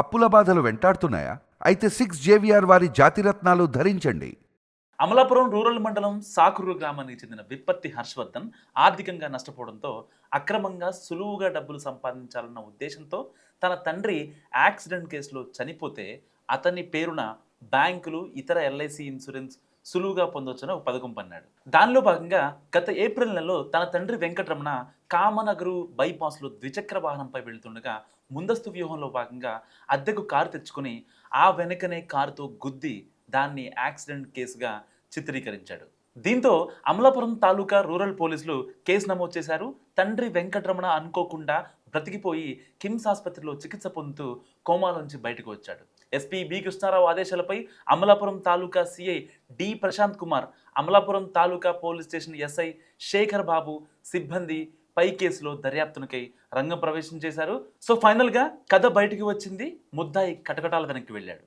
అప్పుల బాధలు వెంటాడుతున్నాయా? అయితే సిక్స్ జేవిఆర్ వారి జాతిరత్నాలు ధరించండి. అమలాపురం రూరల్ మండలం సాకురు గ్రామానికి చెందిన విప్పత్తి హర్షవర్ధన్ ఆర్థికంగా నష్టపోవడంతో అక్రమంగా సులువుగా డబ్బులు సంపాదించాలన్న ఉద్దేశంతో తన తండ్రి యాక్సిడెంట్ కేసులో చనిపోతే అతని పేరున బ్యాంకులు ఇతర ఎల్ఐసి ఇన్సూరెన్స్ సులువుగా పొందొచ్చని ఒక పథకం పన్నాడు. దానిలో భాగంగా గత ఏప్రిల్ నెలలో తన తండ్రి వెంకటరమణ కామనగరు బైపాస్లో ద్విచక్ర వాహనంపై వెళ్తుండగా ముందస్తు వ్యూహంలో భాగంగా అద్దెకు కారు తెచ్చుకొని ఆ వెనుకనే కారుతో గుద్ది దాన్ని యాక్సిడెంట్ కేసుగా చిత్రీకరించాడు. దీంతో అమలాపురం తాలూకా రూరల్ పోలీసులు కేసు నమోదు చేశారు. తండ్రి వెంకటరమణ అనుకోకుండా బ్రతికిపోయి కిమ్స్ ఆసుపత్రిలో చికిత్స పొందుతూ కోమాలోంచి బయటకు వచ్చాడు. SP B Krishnarao ఆదేశాలపై Amalapuram taluka CI D Prashant Kumar Amalapuram taluka police station SI Shekhar Babu సిబ్బంది పై కేసులో దర్యాప్తునికై రంగం ప్రవేశం చేశారు. సో ఫైనల్గా కథ బయటికి వచ్చింది. ముద్దాయి కటకటాల వెనక్కి వెళ్ళాడు.